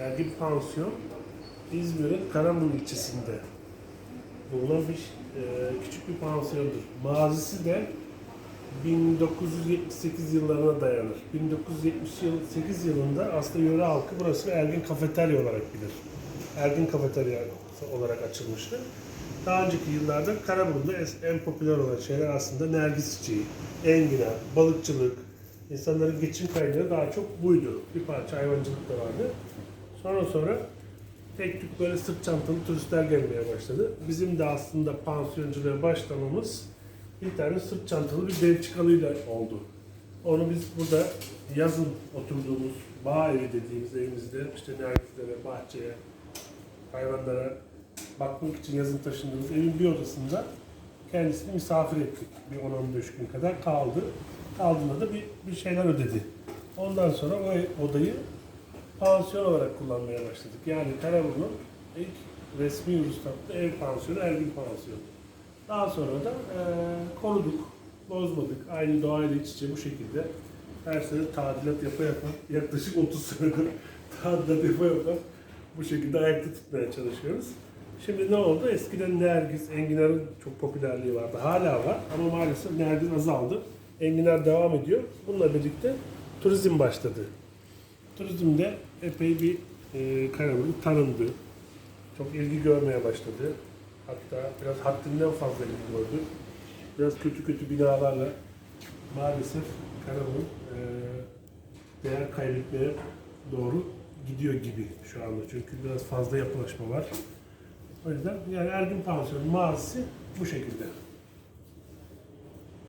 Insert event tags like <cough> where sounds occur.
Ergin Pansiyon İzmir'in Karaman ilçesinde bulunan bir e, küçük bir pansiyondur. Mazisi de 1978 yıllarına dayanır. 1978 yılında aslında yöre halkı burası Ergin Kafeterya olarak bilir. Ergin Kafeterya olarak açılmıştı. Daha önceki yıllarda Karaburun'da en popüler olan şeyler aslında nergis çiçeği, enginar, balıkçılık, insanların geçim kaynağı daha çok buydu. Bir parça hayvancılık da vardı. Sonra sonra tek tük böyle sırt çantalı turistler gelmeye başladı. Bizim de aslında pansiyonculuğa başlamamız bir tane sırt çantalı bir Belçikalıyla oldu. Onu biz burada yazın oturduğumuz bağ evi dediğimiz evimizde işte nergislere, bahçeye, hayvanlara bakmak için yazın taşındığımız evin bir odasında kendisini misafir ettik. Bir 10-15 gün kadar kaldı. Kaldığında da bir, bir şeyler ödedi. Ondan sonra o odayı pansiyon olarak kullanmaya başladık. Yani Karaburun'un ilk resmi ruhsatlı ev pansiyonu Ergin Pansiyonu. Daha sonra da eee, koruduk, bozmadık. Aynı doğayla iç içe bu şekilde her sene tadilat yapa yapa yaklaşık 30 senedir <laughs> tadilat yapa yapa bu şekilde ayakta tutmaya çalışıyoruz. Şimdi ne oldu? Eskiden Nergis, Enginar'ın çok popülerliği vardı. Hala var ama maalesef Nergis azaldı. Enginar devam ediyor. Bununla birlikte turizm başladı. Turizmde epey bir e, Karaburun tanındı. Çok ilgi görmeye başladı. Hatta biraz haddinden fazla ilgi gördü. Biraz kötü kötü binalarla maalesef Karaburun e, değer kaybetmeye doğru gidiyor gibi şu anda. Çünkü biraz fazla yapılaşma var. O yüzden yani Ergin Pansiyonu mazisi bu şekilde.